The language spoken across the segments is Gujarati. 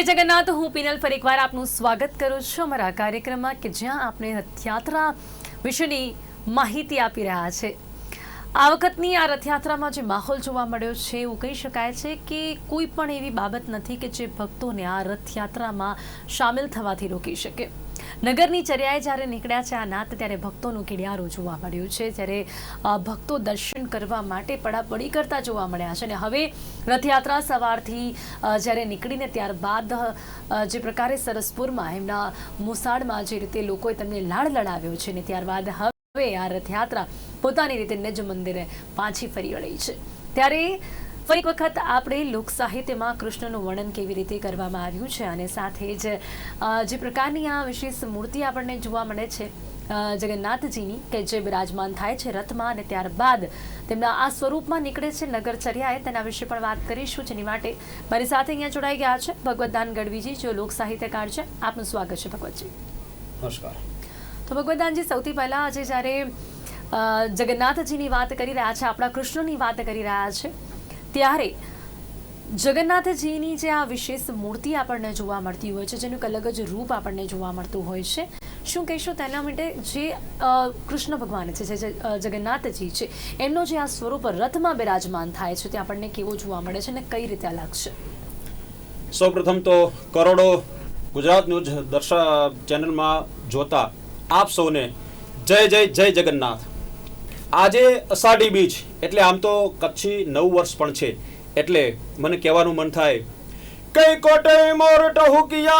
જય જગન્નાથ, હું પિનલ ફરી એકવાર આપનું સ્વાગત કરું છું અમારા કાર્યક્રમમાં કે જ્યાં આપણે રથયાત્રા વિશેની માહિતી આપી રહ્યા છે. આ વખતની આ રથયાત્રામાં જે માહોલ જોવા મળ્યો છે, એવું કહી શકાય છે કે કોઈ પણ એવી બાબત નથી કે જે ભક્તોને આ રથયાત્રામાં સામેલ થવાથી રોકી શકે. નગરની ચર્યાએ જ્યારે નીકળ્યા છે આ નાત, ત્યારે ભક્તોનું કિડિયારું જોવા મળ્યું છે. જ્યારે ભક્તો દર્શન કરવા માટે પડાપડી કરતા જોવા મળ્યા છે. અને હવે રથયાત્રા સવારથી જ્યારે નીકળીને ત્યારબાદ જે પ્રકારે સરસપુરમાં, એમના મોસાળમાં જે રીતે લોકોએ તેમને લાડ લડાવ્યો છે ને ત્યારબાદ હવે આ રથયાત્રા પોતાની રીતે નિજ મંદિરે પાછી ફરી વળી છે. ત્યારે ફરી એક વખત આપણે લોક સાહિત્યમાં કૃષ્ણનું વર્ણન કેવી રીતે કરવામાં આવ્યું છે અને સાથે જ જે પ્રકારની આ વિશેષ મૂર્તિ આપણને જોવા મળે છે જગન્નાથજીની કે જે બિરાજમાન થાય છે રથમાં અને ત્યારબાદ તેમના આ સ્વરૂપમાં નીકળે છે નગરચર્યાએ તેના વિશે પણ વાત કરીશું. જેની માટે મારી સાથે અહીંયા જોડાઈ ગયા છે ભગવતદાન ગઢવીજી જો લોક સાહિત્યકાર છે. આપનું સ્વાગત છે ભગવતજી. નમસ્કાર. તો ભગવતદાનજી સૌથી પહેલાં આજે જ્યારે જગન્નાથજીની વાત કરી રહ્યા છે આપણા કૃષ્ણની વાત કરી રહ્યા છે ત્યારે જગન્નાથજીની જે આ વિશેષ મૂર્તિ આપણને જોવા મળતી હોય છે, જેનું એક અલગ જ રૂપ આપણને જોવા મળતું હોય છે, શું કહેશો તેના માટે જે કૃષ્ણ ભગવાન છે, જે જગન્નાથજી છે, એમનો જે આ સ્વરૂપ રથમાં બિરાજમાન થાય છે, તે આપણને કેવો જોવા મળે છે અને કઈ રીતે અલગ છે? સૌપ્રથમ તો કરોડો ગુજરાત ન્યૂઝ દર્શા ચેનલમાં જોતા આપ સૌને જય જય જય જગન્નાથ. આજે અષાઢી બીજ, એટલે આમ તો કચ્છી નવ વર્ષ પણ છે, એટલે મને કહેવાનું મન થાય, કઈ કોટે મોર ટહુકિયાન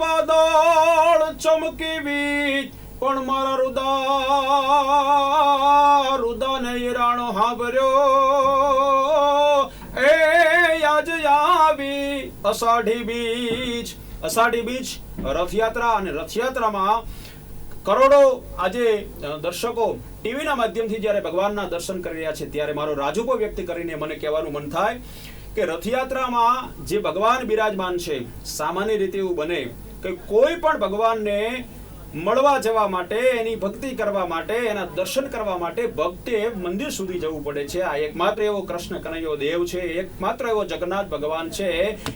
વાદળ ચમકી બીજ પણ મારા રુદા રુદા નહીં રાણો હાંભર્યો. એ આજ આવી અષાઢી બીજ અષાઢી બીજ, રથયાત્રા, અને રથયાત્રામાં કરોડો આજે દર્શકો ટીવીના માધ્યમથી જ્યારે ભગવાનના દર્શન કરી રહ્યા છે, ત્યારે મારો રાજુપો વ્યક્ત કરીને મને કહેવાનું મન થાય કે રથયાત્રામાં જે ભગવાન બિરાજમાન છે, સામાન્ય રીતે એવું બને કે કોઈ પણ ભગવાનને મળવા જવા માટે, એની ભક્તિ કરવા માટે, એના દર્શન કરવા માટે ભક્તે મંદિર સુધી જવું પડે છે. આ એકમાત્ર એવો કૃષ્ણ કનૈયો દેવ છે, એકમાત્ર એવો જગન્નાથ ભગવાન છે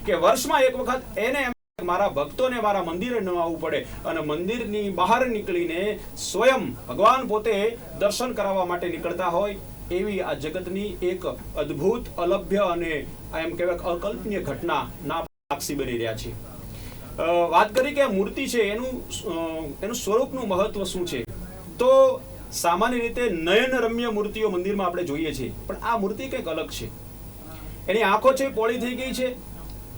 કે વર્ષમાં એક વખત એને મારા ભક્તોને મારા મંદિરે ન આવવું પડે અને મંદિરની બહાર નીકળીને સ્વયં ભગવાન પોતે દર્શન કરાવવા માટે નીકળતા હોય એવી આ જગતની એક અદ્ભુત, અલભ્ય અને એમ કહેવાય અકલ્પનીય ઘટના ના સાક્ષી બની રહ્યા છે. વાત કરી કે મૂર્તિ છે, એનું એનું સ્વરૂપનું મહત્વ શું છે? તો સામાન્ય રીતે નયન રમ્ય મૂર્તિઓ મંદિરમાં આપણે જોઈએ છીએ પણ આ મૂર્તિ કંઈક અલગ છે. એની આંખો છે, પોળી થઈ ગઈ છે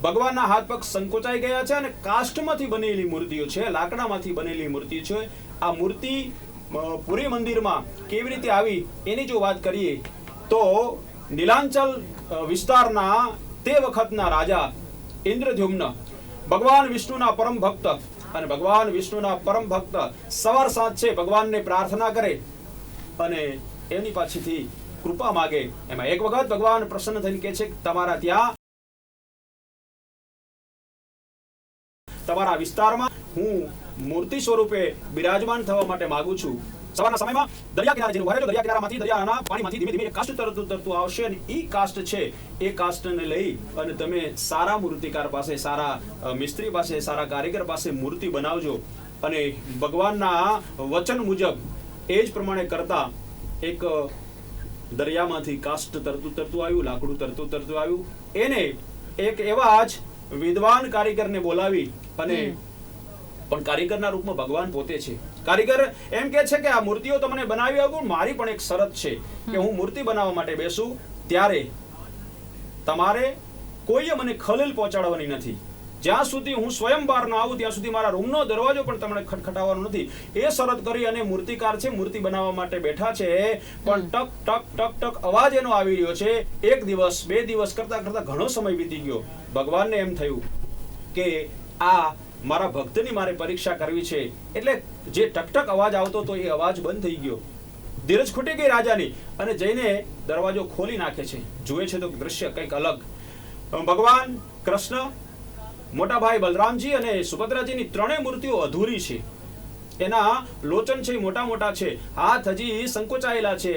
ભગવાનના હાથ પગ સંકોચાઈ ગયા છે અને કાષ્ઠમાંથી બનેલી મૂર્તિઓ છે, લાકડામાંથી બનેલી મૂર્તિ છે. આ મૂર્તિ પુરી મંદિરમાં કેવી રીતે આવી એની જો વાત કરીએ, તો નીલાંચલ વિસ્તારના તે વખતના રાજા ઇન્દ્રદ્યુમ્ન ભગવાન વિષ્ણુના પરમ ભક્ત અને ભગવાન વિષ્ણુના પરમ ભક્ત સવાર સાંજ છે, ભગવાનને પ્રાર્થના કરે અને એની પાછીથી કૃપા માગે. એમાં એક વખત ભગવાન પ્રસન્ન થઈને કહે છે તમારા ત્યાં તમારા વિસ્તારમાં હું મૂર્તિ સ્વરૂપે બિરાજમાન થવા માટે માંગુ છું. સવારના સમયમાં દરિયા કિનારે જેનું રહેજો દરિયા કિનારામાંથી દરિયાના પાણીમાંથી ધીમે ધીમે કાસ્ટ તરતું તરતું આવશે અને એ કાસ્ટ છે એ કાસ્ટને લઈ અને તમે સારા મૂર્તિકાર પાસે, સારા મિસ્ત્રી પાસે, સારા કારીગર પાસે મૂર્તિ બનાવજો. અને ભગવાનના વચન મુજબ એ જ પ્રમાણે કરતા એક દરિયામાંથી કાષ્ટ તરતું તરતું આવ્યું, લાકડું તરતું તરતું આવ્યું. એને એક એવા જ વિદ્વાન કારીગરને બોલાવી અને પણ કારીગરના રૂપમાં ભગવાન પોતે છે. કારીગર એમ કે છે કે આ મૂર્તિઓ તો મને બનાવી આપો મારી પણ એક શરત છે કે હું મૂર્તિ બનાવવા માટે બેસું ત્યારે તમારે કોઈએ મને ખલેલ પહોંચાડવાની નથી. જ્યાં સુધી હું સ્વયં બહાર ન આવું ત્યાં સુધી મારા રૂમનો દરવાજો પણ તમને ખટખટાવવાનો નથી. એ શરત કરી અને મૂર્તિકાર છે મૂર્તિ બનાવવા માટે બેઠા છે પણ ટક ટક ટક ટક અવાજ એનો આવી રહ્યો છે. એક દિવસ બે દિવસ કરતા કરતા ઘણો સમય વીતી ગયો. ભગવાનને એમ થયું કે આ મારા ભક્તની મારે પરીક્ષા કરવી છે. એટલે જે ટકટક અવાજ આવતો હતો એ અવાજ બંધ થઈ ગયો. ધીરજ ખૂટી ગઈ રાજાની અને જઈને દરવાજો ખોલી નાખે છે. જુએ છે તો દ્રશ્ય કંઈક અલગ. ભગવાન કૃષ્ણ મોટા ભાઈ બલરામજી અને સુભદ્રાજીની ત્રણેય મૂર્તિઓ અધૂરી છે. એના લોચન છે મોટા મોટા છે. હાથ હજી સંકોચાયેલા છે.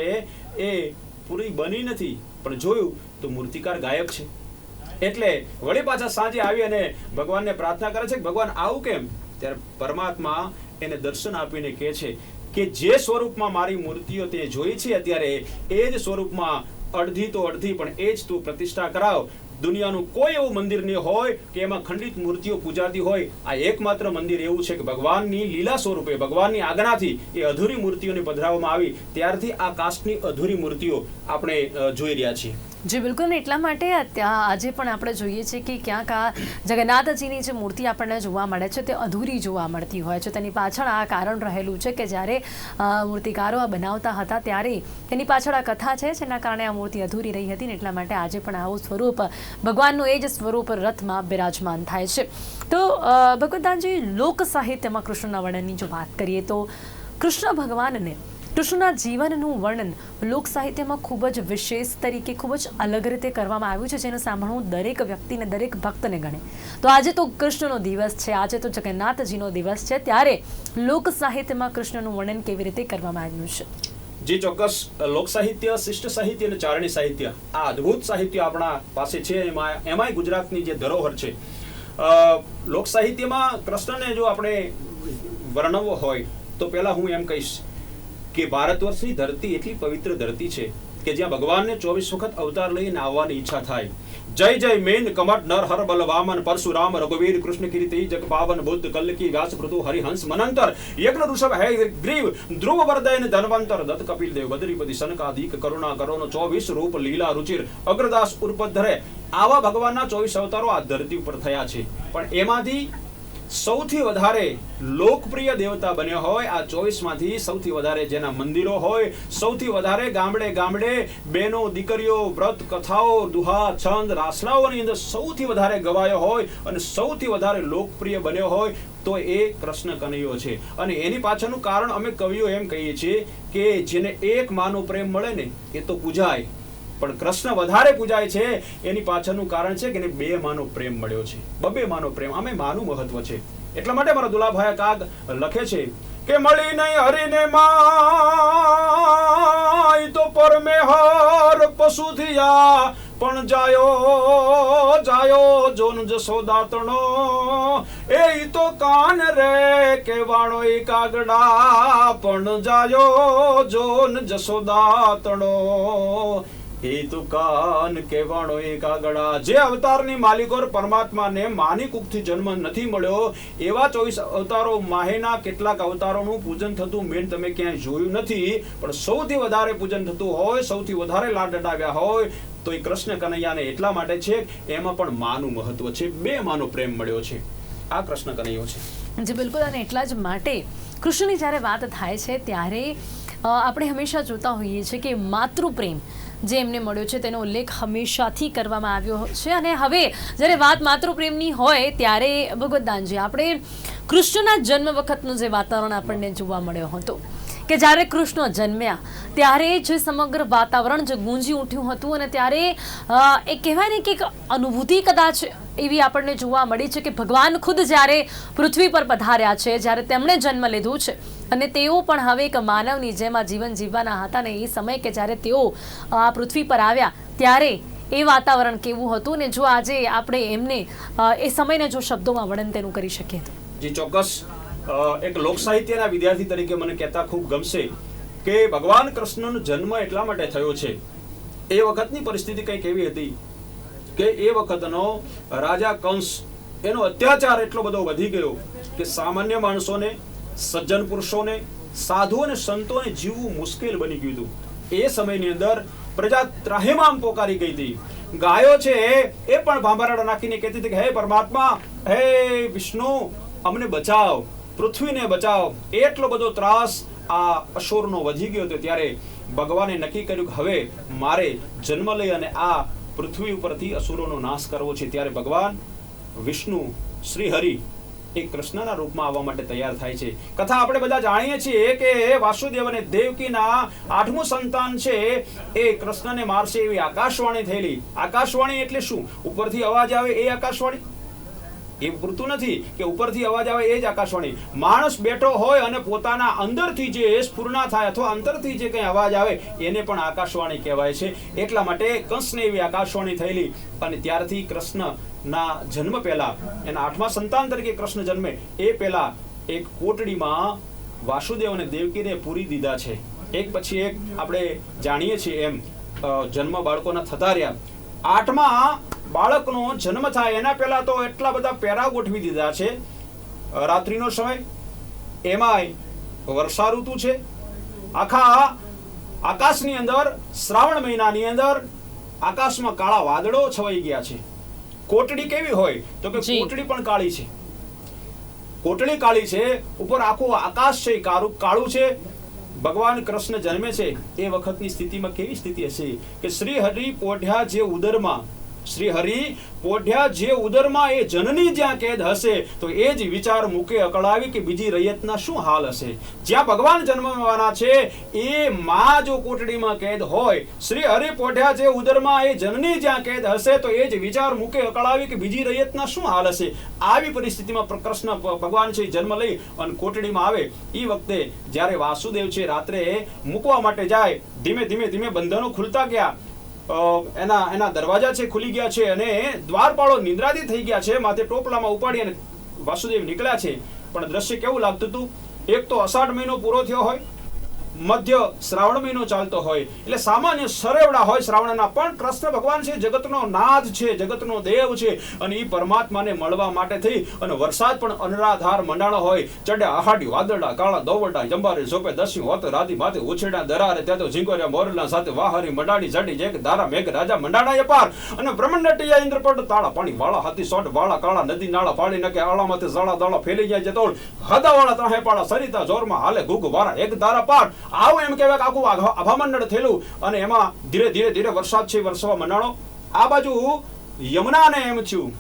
એ પૂરી બની નથી. પણ જોયું તો મૂર્તિકાર ગાયબ છે. એટલે વળી પાછા સાંજે આવી અને ભગવાનને પ્રાર્થના કરે છે કે ભગવાન આવું કેમ? ત્યારે પરમાત્મા એને દર્શન આપીને કહે છે કે જે સ્વરૂપમાં મારી મૂર્તિઓ તે જોઈ છે અત્યારે, એ જ સ્વરૂપમાં અડધી તો અડધી, પણ એ જ તું પ્રતિષ્ઠા કરાવ. દુનિયાનું કોઈ એવું મંદિર નહીં હોય કે એમાં ખંડિત મૂર્તિઓ પૂજાતી હોય. આ એકમાત્ર મંદિર એવું છે કે ભગવાનની લીલા સ્વરૂપે, ભગવાનની આજ્ઞાથી એ અધૂરી મૂર્તિઓને પધરાવવામાં આવી. ત્યારથી આ કાસ્ટની અધૂરી મૂર્તિઓ આપણે જોઈ રહ્યા છીએ. જી બિલકુલ. ને એટલા માટે આજે પણ આપણે જોઈએ છીએ કે ક્યાંક આ જગન્નાથજીની જે મૂર્તિ આપણને જોવા મળે છે તે અધૂરી જોવા મળતી હોય છે. તેની પાછળ આ કારણ રહેલું છે કે જ્યારે મૂર્તિકારો આ બનાવતા હતા ત્યારે તેની પાછળ આ કથા છે જેના કારણે આ મૂર્તિ અધૂરી રહી હતી ને એટલા માટે આજે પણ આવું સ્વરૂપ ભગવાનનું એ જ સ્વરૂપ રથમાં બિરાજમાન થાય છે. તો અ, લોક સાહિત્યમાં કૃષ્ણના વર્ણનની જો વાત કરીએ તો કૃષ્ણ ભગવાનને કૃષ્ણના જીવનનું વર્ણન લોક સાહિત્યમાં ખૂબ જ વિશેષ તરીકે, ખૂબ જ અલગ રીતે કરવામાં આવ્યું છે, જેનું સાંભળવું દરેક વ્યક્તિને, દરેક ભક્તને ગણે. તો આજે તો કૃષ્ણનો દિવસ છે, આજે તો જગન્નાથજીનો દિવસ છે, ત્યારે લોક સાહિત્યમાં કૃષ્ણનું વર્ણન કેવી રીતે કરવામાં આવ્યું છે? જે ચોક્કસ લોક સાહિત્ય, શિષ્ટ સાહિત્ય અને ચારણી સાહિત્ય, આ અદ્ભુત સાહિત્ય આપણા પાસે છે, એમાં, એમાંય ગુજરાતની જે ધરોહર છે. લોક સાહિત્યમાં કૃષ્ણને જો આપણે વર્ણવવો હોય, તો પહેલા હું એમ કહીશ કે ભારત વર્ષની ધરતી એટલી પવિત્ર ધરતી છે કે જ્યાં ભગવાનને ચોવીસ વખત અવતાર લઈને આવવાની ઈચ્છા થાય. જય જય મેન કમટ નર હર બલ વામન પરશુરામ રઘુવીર કૃષ્ણ કીર્તિ જગ પાવન બુદ્ધ કલ્કી વ્યાસ પૃથુ હરિહંસ મનંતર યજ્ઞ ઋષભ હે ગ્રીવ ધ્રુવ વરદયન ધનવંતર દત્ત કપિલ દેવ બદ્રીપતિ સનકાદિક કરુણા કરોનો ચોવીસ રૂપ લીલા રુચિર અગ્રદાસ ઉર્પધરે આવા ભગવાનના ચોવીસ અવતારો આ ધરતી ઉપર થયા છે. પણ એમાંથી સૌથી વધારે લોકપ્રિય દેવતા બન્યો હોય આ ચોવીસમાંથી સૌથી વધારે જેના મંદિરો હોય, સૌથી વધારે ગામડે ગામડે બેનો દીકરીઓ, વ્રત, કથાઓ, દુહા, છંદ, રાસનાઓની અંદર સૌથી વધારે ગવાયો હોય અને સૌથી વધારે લોકપ્રિય બન્યો હોય તો એ કૃષ્ણ કનૈયો છે. અને એની પાછળનું કારણ અમે કવિઓ એમ કહીએ છીએ કે જેને એક માનો પ્રેમ મળે ને એ તો પૂજાય. પણ કૃષ્ણ વધારે પૂજાય છે. એની પાછળનું કારણ છે કે એને બે માનો પ્રેમ મળ્યો છે. બબે માનો પ્રેમ. આમે માનું મહત્વ છે. એટલા માટે મારા દુલાભાઈ કાગ લખે છે કે મળી નહીં હરીને માય તો પરમે હર પશુ થયા પણ જાયો જાયો જોન જસોદાતણો એ તો કાન રે કેવાણો ઈ કાગડા. પણ જાયો જોન જસોદાતણો એ તો કાન કહેવાણો એક આગળા જે અવતારની માલિકોર પરમાત્માને માની કુખથી જન્મ નથી મળ્યો, એવા ચોવીસ અવતારો માહેના કેટલાક અવતારોનું પૂજન થતું મેન તમે ક્યાંય જોયું નથી. પણ સૌથી વધારે પૂજન થતું હોય, સૌથી વધારે લાડ લડાવ્યા હોય, તો એ કૃષ્ણ કનૈયાને એટલા માટે છે એમાં પણ માનું મહત્વ છે. બે માનો પ્રેમ મળ્યો છે. આ કૃષ્ણ કનૈયો છે. જે, બિલકુલ. અને એટલા જ માટે કૃષ્ણની જ્યારે વાત થાય છે, ત્યારે આપણે હંમેશા જોતા હોઈએ છીએ કે માતૃપ્રેમ જે એમને મળ્યો છે તેનો ઉલ્લેખ હંમેશાથી કરવામાં આવ્યો છે. અને હવે જ્યારે વાત માતૃપ્રેમની હોય ત્યારે ભગવદ્દાનજી આપણે કૃષ્ણના જન્મ વખતનું જે વાતાવરણ આપણને જોવા મળ્યો હતો કે જ્યારે કૃષ્ણ જન્મ્યા, ત્યારે જે સમગ્ર વાતાવરણ જે ગુંજી ઉઠ્યું હતું અને ત્યારે એ કહેવાય ને કે એક અનુભૂતિ કદાચ એવી આપણને જોવા મળી છે કે ભગવાન ખુદ જ્યારે પૃથ્વી પર પધાર્યા છે, જ્યારે તેમણે જન્મ લીધું છે અને તેઓ પણ હવે એક માનવની જેમ જીવન જીવવાના હતા ને એ સમય કે જ્યારે તેઓ આ પૃથ્વી પર આવ્યા, ત્યારે એ વાતાવરણ કેવું હતું ને જો આજે આપણે એમને એ સમયને જો શબ્દોમાં વર્ણન તેનું કરી શકીએ તો. જે, ચોક્કસ. એક લોક સાહિત્યના વિદ્યાર્થી તરીકે મને કહેતા ખૂબ ગમશે કે ભગવાન કૃષ્ણનો જન્મ એટલા માટે થયો છે. એ વખતની પરિસ્થિતિ કંઈક એવી હતી કે એ વખતનો રાજા કંસ એનો અત્યાચાર એટલો બધો વધી ગયો કે સામાન્ય માણસોને સજ્જન પુરુષોને, સાધુ અને સંતોને જીવવું મુશ્કેલ બની ગયું હતું. એ સમયની અંદર પ્રજા ત્રાહિમામ પોકારી ગઈ હતી. ગાયો છે એ પણ ભાંભરાડા નાખીને કહેતી હતી કે, હે પરમાત્મા, હે વિષ્ણુ, અમને બચાવ, પૃથ્વીને બચાવ. એટલો બધો ત્રાસ આ અસુરનો વધી ગયો હતો ત્યારે ભગવાને નક્કી કર્યું કે, હવે મારે જન્મ લઈ અને આ પૃથ્વી ઉપરથી અસુરોનો નાશ કરવો છે. ત્યારે ભગવાન વિષ્ણુ શ્રી હરિ એ કૃષ્ણના રૂપમાં આવવા માટે તૈયાર થાય છે. કથા આપણે બધા જાણીએ છીએ કે વાસુદેવ અને દેવકીના આઠમું સંતાન છે એ કૃષ્ણને મારશે એવી આકાશવાણી થયેલી. આકાશવાણી એટલે શું? ઉપરથી અવાજ આવે એ આકાશવાણી? એ પૂરતું નથી કે ઉપરથી અવાજ આવે એ જ આકાશવાણી. માણસ બેઠો હોય અને પોતાના અંદરથી જે સ્ફૂર્ણા થાય અથવા અંતરથી જે કંઈ અવાજ આવે, એને પણ આકાશવાણી કહેવાય છે. એટલા માટે કંસને એવી આકાશવાણી થયેલી અને ત્યારથી કૃષ્ણના જન્મ પહેલા, એના આઠમા સંતાન તરીકે કૃષ્ણ જન્મે, એ પહેલા એક કોટડીમાં વાસુદેવ અને દેવકીને પૂરી દીધા છે. એક પછી એક આપણે જાણીએ છીએ એમ જન્મ બાળકોના થતા રહ્યા. આઠમા બાળકનો જન્મ થાય એના પહેલા તો એટલા બધા પેરા ગોઠવી દીધા છે. રાત્રિનો સમય એમાંય વર્ષા ઋતુ છે. આખા આકાશની અંદર શ્રાવણ મહિનાની અંદર આકાશમાં કાળા વાદળો છવાઈ ગયા છે. કોટડી કેવી હોય? તો કે. કોટડી પણ કાળી છે. કોટડી કાળી છે ઉપર આખું આકાશ છે કાળું કાળું છે. ભગવાન કૃષ્ણ જન્મે છે એ વખતની સ્થિતિમાં કેવી સ્થિતિ હશે? કે શ્રી હરિ પોઢ્યા જે ઉદરમાં શ્રી હરિ, પોઢ્યા જે ઉદરમાં એ જનની જ્યાં કેદ હશે, તો એ જ વિચાર મૂકે અકળાવી કે બીજી રૈયતના શું હાલ હશે? જ્યાં ભગવાન જન્મવાના છે, એ માં જો કોટડીમાં કેદ હોય, શ્રી હરિ, પોઢ્યા જે ઉદરમાં એ જનની જ્યાં કેદ હશે, તો એ જ વિચાર મૂકે અકળાવી કે બીજી રૈયતના શું હાલ હશે? આવી પરિસ્થિતિમાં પ્રકૃષ્ણ ભગવાન છે, જન્મ લઈ અને કોટડીમાં આવે. એ વખતે જ્યારે વાસુદેવ છે, રાત્રે મૂકવા માટે જાય, ધીમે ધીમે ધીમે બંધનો ખુલતા ગયા. એના એના દરવાજા છે, ખુલી ગયા છે અને દ્વારપાળો નિંદ્રાથી થઈ ગયા છે. માથે ટોપલામાં ઉપાડી અને વાસુદેવ નીકળ્યા છે. પણ દ્રશ્ય કેવું લાગતું હતું? એક તો અષાઢ મહિનો પૂરો થયો હોય મધ્ય શ્રાવણ મહિનો ચાલતો હોય. એટલે સામાન્ય સરેવડા હોય શ્રાવણના, પણ કૃષ્ણ ભગવાન છે, જગતનો નાથ છે, જગતનો દેવ છે. અને એ પરમાત્માને મળવા માટે થઈ અને વરસાદ પણ અનરાધાર મંડાણો હોય. ચડ્યા આહાડી, વાદળા, કાળા, દોવડા, જંબારે ઝોપે દસ્યું હોત, રાધી માથે ઉછેડા દરારે ત્યાં તો ઝીંકોર્યા મોરલા સાથે વાહરી મંડાડી જડી જેક ધારા મેઘ રાજા મંડાણા પાર. અને બ્રહ્મંડટિયા ઇન્દ્રપટ તાળા પાણી, વાળા હાથી સોટ વાળા કાળા નદી નાળા પાડી નાખે આળા માથે ઝાળા દાળા ફેલી જાય જતો હદા વાળા ત્રહે પાળા, સરિતા, જોરમાં હાલે ગુગ વાળા એક ધારા પાર. આવું એમ કહેવાય કે આખું આભા- આભામંડળ થયેલું અને એમાં ધીરે ધીરે ધીરે વરસાદ છે, વરસવા મંડાણો આ બાજુ યમુનાને એમ થયું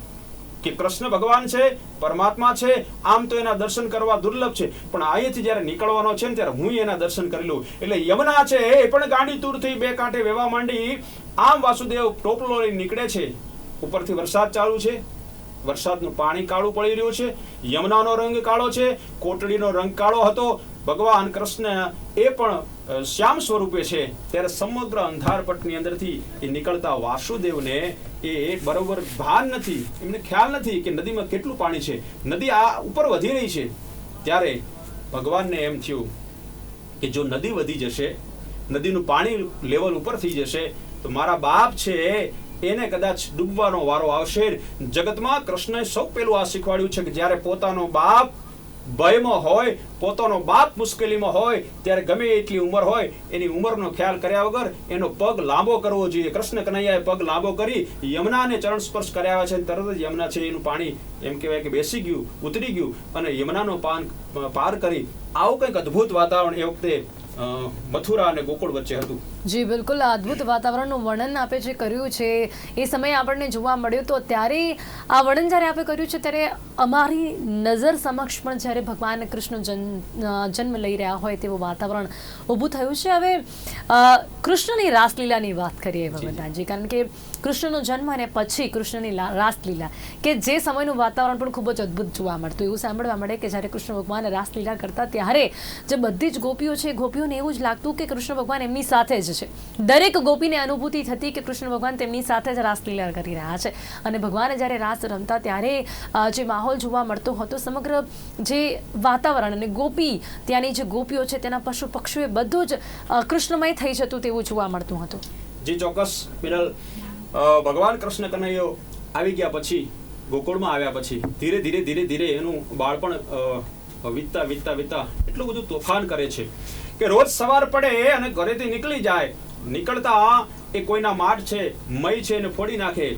કે કૃષ્ણ ભગવાન છે, પરમાત્મા છે, આમ તો એના દર્શન કરવા દુર્લભ છે. પણ અહીંથી જ્યારે નીકળવાનો છે ને ત્યારે હું એના દર્શન કરી લઉં. એટલે યમુના છે એ પણ ગાંડી તૂરથી બે કાંઠે વેવા માંડી. આમ વાસુદેવ ટોપલો લઈ નીકળે છે. ઉપરથી વરસાદ ચાલુ છે. વરસાદનું પાણી કાળું પડી રહ્યું છે, યમુનાનો રંગ કાળો છે, કોટડીનો રંગ કાળો હતો. ભગવાન કૃષ્ણ એ પણ શ્યામ સ્વરૂપે છે. ત્યારે સમગ્ર અંધારપટની અંદરથી એ નીકળતા વાસુદેવને એ બરોબર ભાન નથી, એમને ખ્યાલ નથી કે નદીમાં કેટલું પાણી છે. નદી આ ઉપર વધી રહી છે. ત્યારે ભગવાનને એમ થયું કે જો નદી વધી જશે, નદીનું પાણી લેવલ ઉપર થઈ જશે, તો મારા બાપ છે એને કદાચ ડૂબવાનો વારો આવશે. જગતમાં કૃષ્ણએ સૌ પહેલું આ શીખવાડ્યું છે કે જ્યારે પોતાનો બાપ ભયમાં હોય, પોતાનો બાપ મુશ્કેલીમાં હોય, ત્યારે ગમે એટલી ઉંમર હોય, એની ઉંમરનો ખ્યાલ કર્યા વગર એનો પગ લાંબો કરવો જોઈએ. કૃષ્ણ કનૈયાએ પગ લાંબો કરી યમુનાને ચરણ સ્પર્શ કર્યા છે તરત જ યમુના છે, એનું પાણી એમ કહેવાય કે બેસી ગયું, ઉતરી ગયું અને યમુનાનો પાન પાર કરી. આવું કંઈક અદ્ભુત વાતાવરણ એ વખતે મથુરા અને ગોકુળ વચ્ચે હતું. જી બિલકુલ. અદ્ભુત વાતાવરણનું વર્ણન આપે જે કર્યું છે. એ સમયે આપણને જોવા મળ્યું તો ત્યારે આ વર્ણન જ્યારે આપે કર્યું છે ત્યારે અમારી નજર સમક્ષ પણ જ્યારે ભગવાન કૃષ્ણ જન્મ જન્મ લઈ રહ્યા હોય તેવું વાતાવરણ ઊભું થયું છે. હવે કૃષ્ણની રાસલીલાની વાત કરીએ ભગવંતાજી કારણ કે કૃષ્ણનો જન્મ અને પછી કૃષ્ણની રાસલીલા કે જે સમયનું વાતાવરણ પણ ખૂબ જ અદ્ભુત જોવા મળતું. એવું સાંભળવા મળે કે જ્યારે કૃષ્ણ ભગવાન રાસલીલા કરતા ત્યારે જે બધી જ ગોપીઓ છે ગોપીઓને એવું જ લાગતું કે કૃષ્ણ ભગવાન એમની સાથે જ છે. દરેક ગોપીને અનુભૂતિ થતી કે કૃષ્ણ ભગવાન તેમની સાથે જ રાસલીલા કરી રહ્યા છે. અને ભગવાને જ્યારે રાસ રમતા ત્યારે જે માહોલ જોવા મળતો હતો, સમગ્ર જે વાતાવરણ અને ગોપી, ત્યાંની જે ગોપીઓ છે, તેના પશુ પક્ષીઓ બધું જ કૃષ્ણમય થઈ જતું તેવું જોવા મળતું હતું. જે, ચોક્કસ. મિનલ ભગવાન કૃષ્ણ કનૈયો આવી ગયા પછી, ગોકુળમાં આવ્યા પછી, ધીરે ધીરે ધીરે ધીરે એનું બાળપણ વીતતા વીતતા વીતતા એટલું બધું તોફાન કરે છે કે રોજ સવાર પડે અને ઘરેથી નીકળી જાય. નીકળતા એ કોઈના માઠ છે, મય છે એને ફોડી નાખે.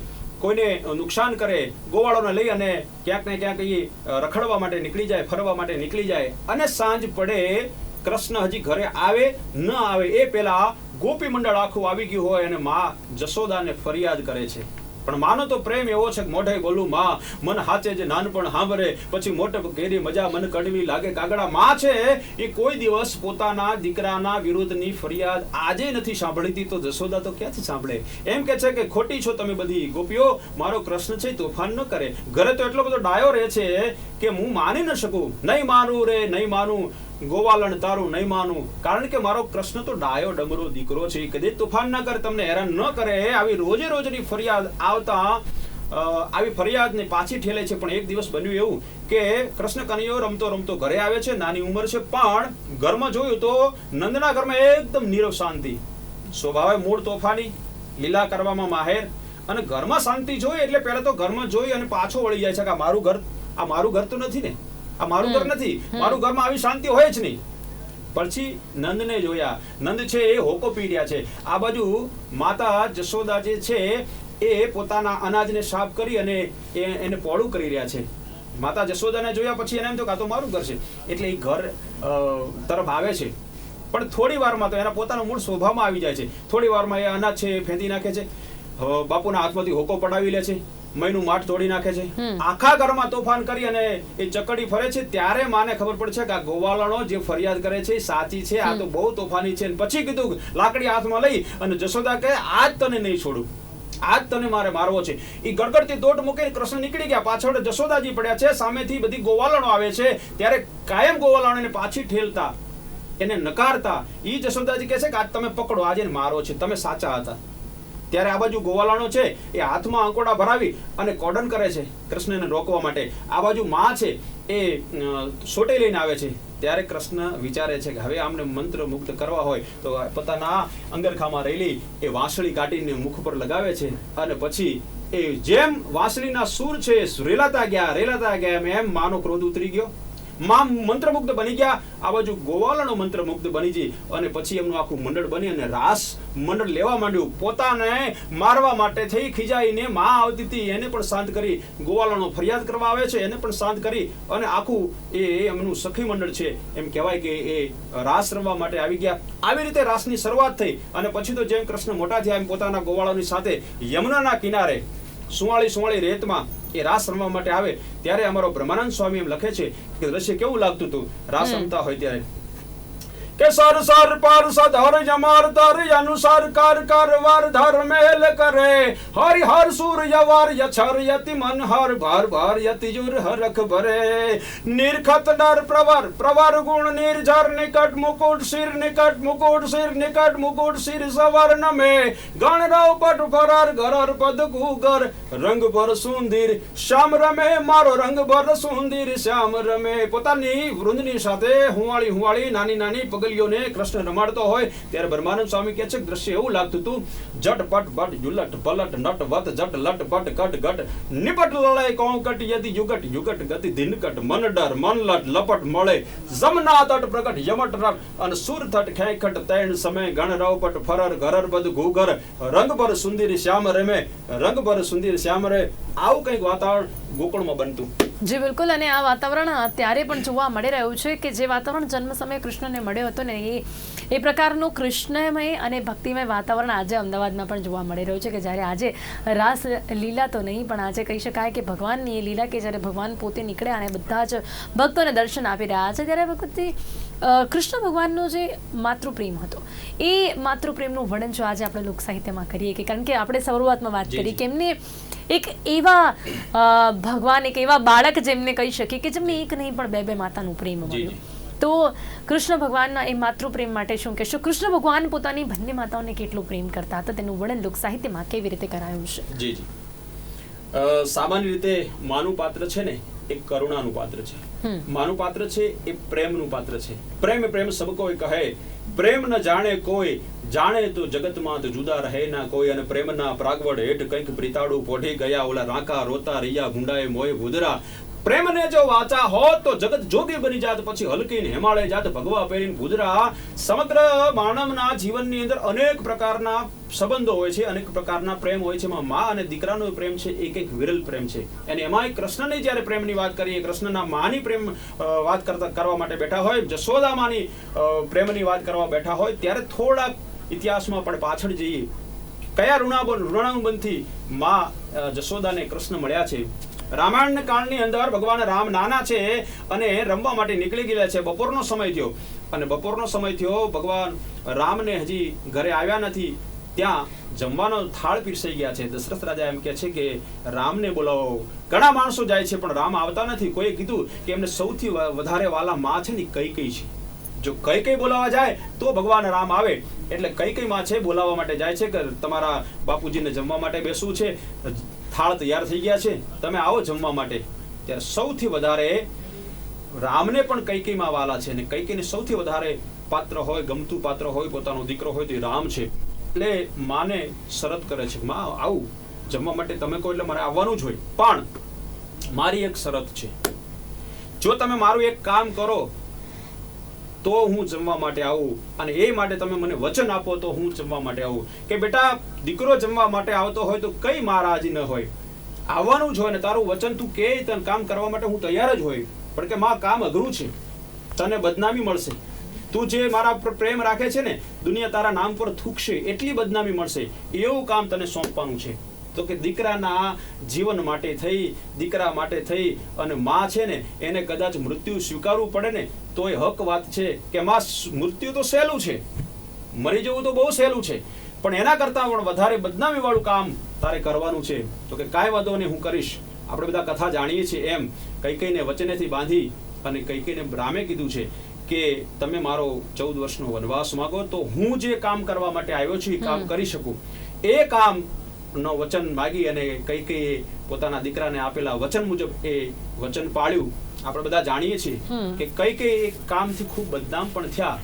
કોઈને નુકસાન કરે, ગોવાળોને લઈ અને ક્યાંક ને ક્યાંક એ રખડવા માટે નીકળી જાય, ફરવા માટે નીકળી જાય. અને સાંજ પડે, કૃષ્ણ હજી ઘરે આવે, ન આવે એ પહેલા ગોપી મંડળ આખું આવી ગયું હોય અને મા જશોદાને ફરિયાદ કરે છે. પણ માનો તો પ્રેમ એવો છે કે મોઢે બોલું, માં, મન હાચે જે નાનપણ સાંભળે, પછી મોટે ઘેરી મજા મન કડવી લાગે. કાગડા માં છે, એ કોઈ દિવસ પોતાના દીકરાના વિરુદ્ધની ફરિયાદ આજે નથી સાંભળીતી, તો જશોદા તો ક્યાંથી સાંભળે? એમ કે છે કે, ખોટી છો તમે બધી ગોપીઓ, મારો કૃષ્ણ છે, તોફાન ન કરે. ઘરે તો એટલો બધો ડાયો રહે છે કે હું માની ન શકું. નહીં માનું રે, નહીં માનું. ગોવાલણ તારું નહીં માનું. કારણ કે મારો કૃષ્ણ તો ડાયો ડમરો દીકરો છે. કદી તોફાન ના કરે તમને હેરાન ન કરે. આવી રોજે રોજની ફરિયાદ આવતા આવી ફરિયાદને પાછી ઠેલે છે. પણ એક દિવસ બન્યું એવું કે કૃષ્ણ કનૈયો રમતો રમતો ઘરે આવે છે. નાની ઉંમર છે. પણ ઘરમાં જોયું તો નંદના ઘરમાં એકદમ નીરવ શાંતિ. સ્વભાવે મૂળ તોફાની, લીલા કરવામાં માહેર અને ઘરમાં શાંતિ જોઈ એટલે પહેલા તો ઘરમાં જોઈ અને પાછો વળી જાય છે કે મારું ઘર, આ મારું ઘર તો નથી ને. આ મારું ઘર નથી. મારું ઘરમાં આવી શાંતિ હોય જ નહીં. પછી નંદને જોયા. નંદ છે એ હોકો પી રહ્યા છે. આ બાજુ માતા જશોદા જે છે એ પોતાના અનાજને સાફ કરી અને એ એને પોળું કરી રહ્યા છે. માતા જશોદાને જોયા પછી એને એમ તો કે તો મારું ઘર છે. એટલે એ ઘર તરફ આવે છે. પણ થોડી વારમાં તો એના પોતાના મૂળ સ્વભાવમાં આવી જાય છે. થોડી વારમાં એ અનાજ છે એ ફેંદી નાખે છે. બાપુના હાથમાંથી હોકો પડાવી લે છે. મયનું માઠ તોડી નાખે છે. આખા ઘરમાં તોફાન કરી અને એ ચકડી ફરે છે ત્યારે માને ખબર પડે છે કે આ ગોવાળાનો જે ફરિયાદ કરે છે સાચી છે આ તો બહુ તોફાની છે. પછી કીધું લાકડી હાથમાં લઈ અને જશોદા કહે આજ તને નહીં છોડું. આજ તને મારે મારવો છે. એ ગડગડતી દોટ મૂકીને કૃષ્ણ નીકળી ગયા. પાછળ જશોદાજી પડ્યા છે. સામેથી બધી ગોવાલણો આવે છે. ત્યારે કાયમ ગોવાલણોને પાછી ઠેલતા એને નકારતા. એ જશોદાજી કહે છે કે આજ તમે પકડો. આજે મારો છે. તમે સાચા હતા. ત્યારે આ બાજુ ગોવાલાનો છે, એ હાથમાં અંકોડા ભરાવી અને કોડન કરે છે કૃષ્ણને રોકવા માટે. આ બાજુ માં છે, એ સોટે લઈને આવે છે. ત્યારે કૃષ્ણ વિચારે છે કે હવે આમને મંત્ર મુક્ત કરવા હોય, તો પોતાના અંગરખામાં રહેલી એ વાંસળી કાઢીને મુખ પર લગાવે છે. અને પછી એ જેમ વાંસળીના સૂર છે રેલાતા ગયા રેલાતા ગયા એમ માનો ક્રોધ ઉતરી ગયો. માં મંત્રમુગ્ધ બની ગયા. આ બાજુ ગોવાલનો મંત્રમુગ્ધ બની જઈ અને પછી એમનું આખું મંડળ બની અને રાસ મંડળ લેવા માંડ્યું. પોતાને મારવા માટે થઈ ખીજાઈને માં આવતી હતી. એને પણ શાંત કરી ગોવાલનો ફરિયાદ કરવા આવે છે. એને પણ શાંત કરી અને આખું એ એમનું સખી મંડળ છે. એમ કહેવાય કે એ રાસ રમવા માટે આવી ગયા. આવી રીતે રાસની શરૂઆત થઈ અને પછી તો જેમ કૃષ્ણ મોટા થયા એમ પોતાના ગોવાળોની સાથે યમુનાના કિનારે સુવાળી સુવાળી રેતમાં એ રાસ રમવા માટે આવે ત્યારે અમારો બ્રહ્માનંદ સ્વામી એમ લખે છે કે દ્રશ્ય કેવું લાગતું હતું? રાસ રમતા હોય ત્યારે. કે સર સર પર સધર જમાર તર અનુસાર કર કર વર ધર મેલ કરે. હરિ હર સુર વાર યછર યતિ મન હર ભર ભર યતિ જુર હરખ ભરે. નિર્ખત નર પ્રવર પ્રવર ગુણ નિર્જર નિકટ મુકુટ શિર નિકટ મુકુટ શિર નિકટ મુકુટ શિર સવર્ણ મે ગણ રવ પટ ફરર ગરર પદ ગુગર રંગ ભર સુંદીર શ્યામ રમે મારો રંગ ભર સુંદીર શ્યામ રમે. પોતાની વૃંદની સાથે હુંવાળી હુંવાળી નાની નાની પગલીઓને કૃષ્ણ રમાડતો હોય, ત્યારે બ્રહ્માનંદ સ્વામી કહે છે દ્રશ્ય એવું લાગતું હતું, જટ પટ બટ જુલટ પલટ, નટ વત, જટ લટ પટ, કટ ગટ, નિપટ લડાઈ કોંકટ યદિ યુગટ યુગટ ગતિ, દિનકટ, મન ડર, મન લટ, લપટ મળે, જમના તટ પ્રગટ, યમટ રટ અને સુર થટ ખેંખટ તૈણ સમય, ગણ રવ પટ ફરર, ઘરર બધ ઘુઘર, રંગ પર સુંદરી શ્યામ રમે, રંગ પર સુંદર શ્યામ રે આવું કંઈક વાતાવરણ ગોકુળમાં બનતું. જી બિલકુલ. અને આ વાતાવરણ અત્યારે પણ જોવા મળી રહ્યું છે કે જે વાતાવરણ જન્મ સમયે કૃષ્ણને મળ્યો હતો ને એ એ પ્રકારનું કૃષ્ણમય અને ભક્તિમય વાતાવરણ આજે અમદાવાદમાં પણ જોવા મળી રહ્યું છે કે જ્યારે આજે રાસ લીલા તો નહીં પણ આજે કહી શકાય કે ભગવાનની એ લીલા કે જ્યારે ભગવાન પોતે નીકળ્યા અને બધા જ ભક્તોને દર્શન આપી રહ્યા છે ત્યારે અ, કૃષ્ણ ભગવાનનો જે માતૃપ્રેમ હતો એ માતૃપ્રેમનું વર્ણન જો આજે આપણે લોક સાહિત્યમાં કરીએ કે કારણ કે આપણે શરૂઆતમાં વાત કરી કે એમને એક એવા ભગવાન એક એવા બાળક જેમને કહી શકીએ કે જેમને એક નહીં પણ બે બે માતાનું પ્રેમ મળ્યું. તો કૃષ્ણ ભગવાનના એ માતૃપ્રેમ માટે શું કહેશો? કૃષ્ણ ભગવાન પોતાની બંને માતાઓને કેટલો પ્રેમ કરતા હતા? તેનું વર્ણન લોક સાહિત્યમાં કેવી રીતે કરાયું છે? જી જી. સામાન્ય રીતે માનું પાત્ર છે ને એ કરુણાનું પાત્ર છે. માનું પાત્ર છે એ પ્રેમનું પાત્ર છે. પ્રેમ પ્રેમ સબ કોઈ કહે. પ્રેમ ન જાણે કોઈ જાણે તો જગતમાં તો જુદા રહે ના કોઈ અને પ્રેમના પ્રાગવડ હેઠ કંઈક પ્રીતાડું પોઢી ગયા ઓલા રાંકા રોતા રૈયા ગુંડાએ મોય ભૂદરા પ્રેમને જો વાચા હોત, તો જગત જોગી બની જાત. પછી હલકીને હેમાળે જાત ભગવા પહેરીને ગુજરા. સમગ્ર માનવના જીવનની અંદર અનેક પ્રકારના સંબંધો હોય છે, અનેક પ્રકારના પ્રેમ હોય છે. એમાં મા અને દીકરાનો પ્રેમ છે, એક એક વિરલ પ્રેમ છે. અને એમાંય કૃષ્ણની જ્યારે પ્રેમની વાત કરીએ, કૃષ્ણના માની પ્રેમ વાત કરતા, કરવા માટે બેઠા હોય, જશોદા માની પ્રેમની વાત કરવા બેઠા હોય, ત્યારે થોડાક ઇતિહાસમાં પણ પાછળ જઈએ. કયા ઋણાબન ઋણાનુબંધથી મા જશોદાને કૃષ્ણ મળ્યા છે? રામાયણ કાળની અંદર ભગવાન રામ નાના છે અને રમવા માટે નીકળી ગયા છે. બપોરનો સમય થયો. અને બપોરનો સમય થયો, ભગવાન રામને હજી ઘરે આવ્યા નથી. ત્યાં જમવાનો થાળ પીરસાઈ ગયા છે. દશરથ રાજા એમ કહે છે કે, રામને બોલાવો. ઘણા માણસો જાય છે, પણ રામ આવતા નથી. કોઈએ કીધું કે, એમને સૌથી વધારે વાલા માં છે ને કઈ કઈ છે. જો કઈ કઈ બોલાવવા જાય, તો ભગવાન રામ આવે. એટલે કઈ કઈ માં છે બોલાવવા માટે જાય છે કે તમારા બાપુજીને જમવા માટે બેસવું છે? થાળ તૈયાર થઈ ગયા છે. તમે આવો જમવા માટે. ત્યારે સૌથી વધારે રામને પણ કૈકીમાં વાલા છે અને કૈકીને સૌથી વધારે પાત્ર હોય, ગમતું પાત્ર હોય, પોતાનો દીકરો હોય તો રામ છે. એટલે માને શરત કરે છે માં આવું, જમવા માટે તમે કહો એટલે મારે આવવાનું જ હોય. પણ મારી એક શરત છે. જો તમે મારું એક કામ કરો, તો હું જમવા માટે આવું. અને એ માટે તમે મને વચન આપો તો હું જમવા માટે આવું. કે બેટા દીકરો જમવા માટે આવતો હોય તો કઈ મારાજી ન હોય. આવવાનું જ હોય ને તારું વચન તું કે તને કામ કરવા માટે હું તૈયાર જ હોય. પણ કે માં, કામ અઘરું છે. તને બદનામી મળશે. તું જે મારા પર પ્રેમ રાખે છે ને, દુનિયા તારા નામ પર થૂકશે, એટલી બદનામી મળશે. એવું કામ તને સોંપવાનું છે. તો કે દીકરાના જીવન માટે થઈ, દીકરા માટે થઈ, અને માં છે ને, એને કદાચ મૃત્યુ સ્વીકારવું પડે ને તો એ હક વાત છે કે માં, મૃત્યુ તો સહેલું છે. મરી જવું તો બહુ સહેલું છે. પણ એના કરતાં પણ વધારે બદનામી વાળું કામ તારે કરવાનું છે. તો કે કાંઈ વાંધો નહીં હું કરીશ. આપણે બધા કથા જાણીએ છીએ એમ. કઈ કઈને વચનેથી બાંધી અને કઈ કઈને રામે કીધું છે કે તમે મારો ચૌદ વર્ષનો વનવાસ માગો તો હું જે કામ કરવા માટે આવ્યો છું એ કામ કરી શકું. એ કામ નો વચન માગી અને કઈ કઈ પોતાના દીકરાને આપેલા વચન મુજબ એ વચન પાળ્યું. આપણે બધા જાણીએ છીએ કે કઈ કઈ કામથી ખૂબ બદનામ પણ થયા.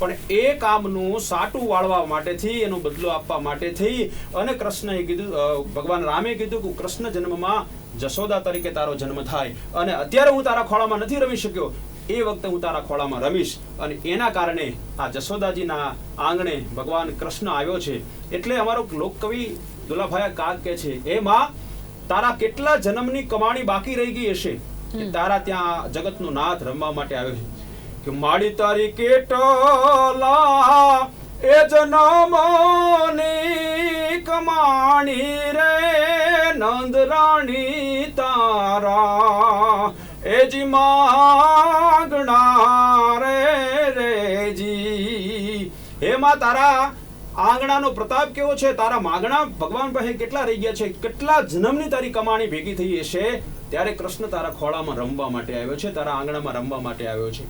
પણ એ કામનું સાટું વાળવા માટેથી એનો બદલો આપવા માટેથી અને કૃષ્ણએ કીધું ભગવાન રામે કીધું કે કૃષ્ણ જન્મમાં જશોદા તરીકે તારો જન્મ થાય. અને અત્યારે હું તારા ખોળામાં નથી રમી શક્યો. એ વખતે હું તારા ખોળામાં રમીશ. અને એના કારણે આ જશોદાજીના આંગણે ભગવાન કૃષ્ણ આવ્યો છે. એટલે અમારો લોકકવિ દુલાભાઈ કાક કે છે એ માં તારા કેટલા જન્મની કમાણી બાકી રહી ગઈ હશે? કે તારા ત્યાં જગતનો નાથ રમવા માટે આવ્યો છે. કે માડી તારી કેટલા એ જનમની કમાણી રે નંદ રાણી તારા. એ જી માગણા રે રેજી. હે મા તારા આંગણાનો પ્રતાપ કેવો છે? તારા માગણા ભગવાન પાસે કેટલા રહી ગયા છે? કેટલા જન્મની તારી કમાણી ભેગી થઈ હશે? ત્યારે કૃષ્ણ તારા ખોળામાં રમવા માટે આવ્યો છે, તારા આંગણામાં રમવા માટે આવ્યો છે.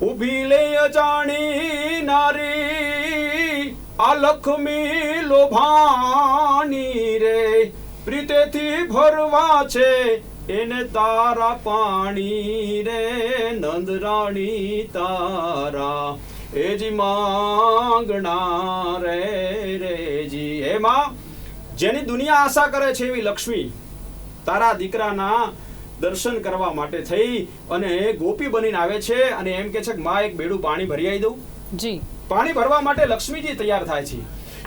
ઊભી લે અજાણી નારી, આ લક્ષ્મી લોભાની રે. પ્રીતેથી ભરવા છે, એને તારા પાણી રે. નંદરાણી તારા એજી માંગણા રે રેજી. હે માં જેની દુનિયા આશા કરે છે એવી લક્ષ્મી તારા દીકરાના દર્શન કરવા માટે થઈ અને ગોપી બનીને આવે છે અને એમ કે છે કે માં એક બેડું પાણી ભરી આવી દઉં. જી. પાણી ભરવા માટે લક્ષ્મીજી તૈયાર થાય છે.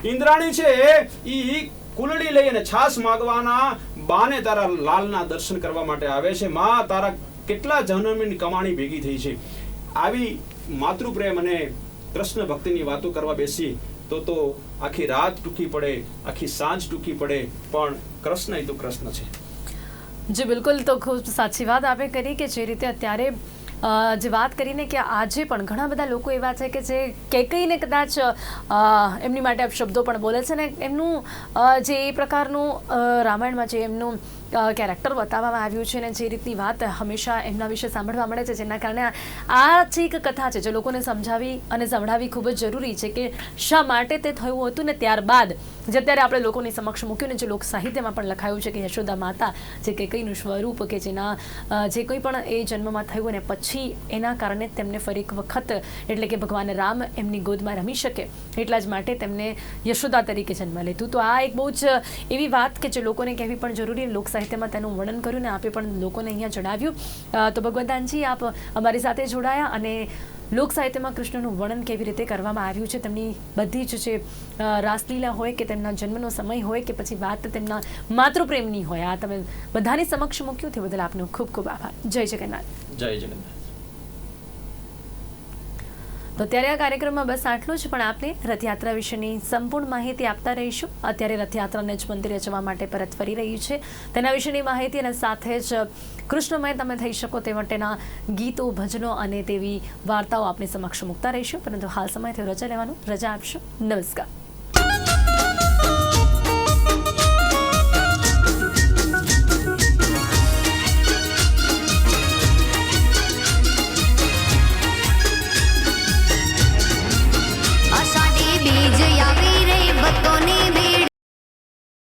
ઇન્દ્રાણી છે ઈ કુલડી લઈ અને છાસ માગવાના બાને તારા લાલના દર્શન કરવા માટે આવે છે. માં તારા કેટલા જન્મની કમાણી ભેગી થઈ છે. આવી માતૃપ્રેમ અને કૃષ્ણ ભક્તિની વાતો કરવા બેસી, તો તો આખી રાત ટૂંકી પડે, આખી સાંજ ટૂંકી પડે, પણ કૃષ્ણ એ તો કૃષ્ણ છે. જી, બિલકુલ તો ખૂબ સાચી વાત આપે કરી કે જે રીતે અત્યારે જે વાત કરીને કે આજે પણ ઘણા બધા લોકો એવા છે કે જે કંઈકઈને કદાચ એમની માટે શબ્દો પણ બોલે છે ને, એમનું જે એ પ્રકારનું રામાયણમાં જે એમનું કેરેક્ટર બતાવવામાં આવ્યું છે ને જે રીતની વાત હંમેશા એમના વિશે સાંભળવા મળે છે, જેના કારણે આ- જે એક કથા છે, જે લોકોને સમજાવી અને સંભળાવી ખૂબ જ જરૂરી છે કે શા માટે તે થયું હતું ને ત્યારબાદ જે અત્યારે આપણે લોકોની સમક્ષ મૂક્યું ને જે લોક સાહિત્યમાં પણ લખાયું છે કે યશોદા માતા જે કંઈ કંઈનું સ્વરૂપ કે જેના જે કોઈ પણ એ જન્મમાં થયું અને પછી એના કારણે તેમને ફરી એક વખત એટલે કે ભગવાન રામ એમની ગોદમાં રમી શકે એટલા જ માટે તેમને યશોદા તરીકે જન્મ લીધું. તો આ એક બહુ જ એવી વાત કે જે લોકોને કહેવી પણ જરૂરી લોક સાહિત્યમાં તેનું વર્ણન કર્યું ને આપે પણ લોકોને અહીંયા જણાવ્યું. તો ભગવંતાનજી, આપ અમારી સાથે જોડાયા અને લોક સાહિત્યમાં કૃષ્ણનું વર્ણન કેવી રીતે કરવામાં આવ્યું છે, તેમની બધી જ જે રાસલીલા હોય કે તેમના જન્મનો સમય હોય કે પછી વાત તેમના માતૃપ્રેમની હોય, આ તમે બધાની સમક્ષ મૂક્યું તે બદલ આપનો ખૂબ ખૂબ આભાર. જય જગન્નાથ. જય જગન્નાથ. તો ત્યારે આ કાર્યક્રમમાં બસ આટલું જ, પણ આપણે રથયાત્રા વિશેની સંપૂર્ણ માહિતી આપતા રહીશું. અત્યારે રથયાત્રાને જ મંદિરે જવા માટે પરત ફરી રહી છે. તેના વિશેની માહિતી અને સાથે જ કૃષ્ણમય તમે થઈ શકો તે માટેના ગીતો, ભજનો અને તેવી વાર્તાઓ આપની સમક્ષ મૂકતા રહીશું. પરંતુ હાલ સમય થયો, રજા લેવાનું. રજા આપશો. નમસ્કાર.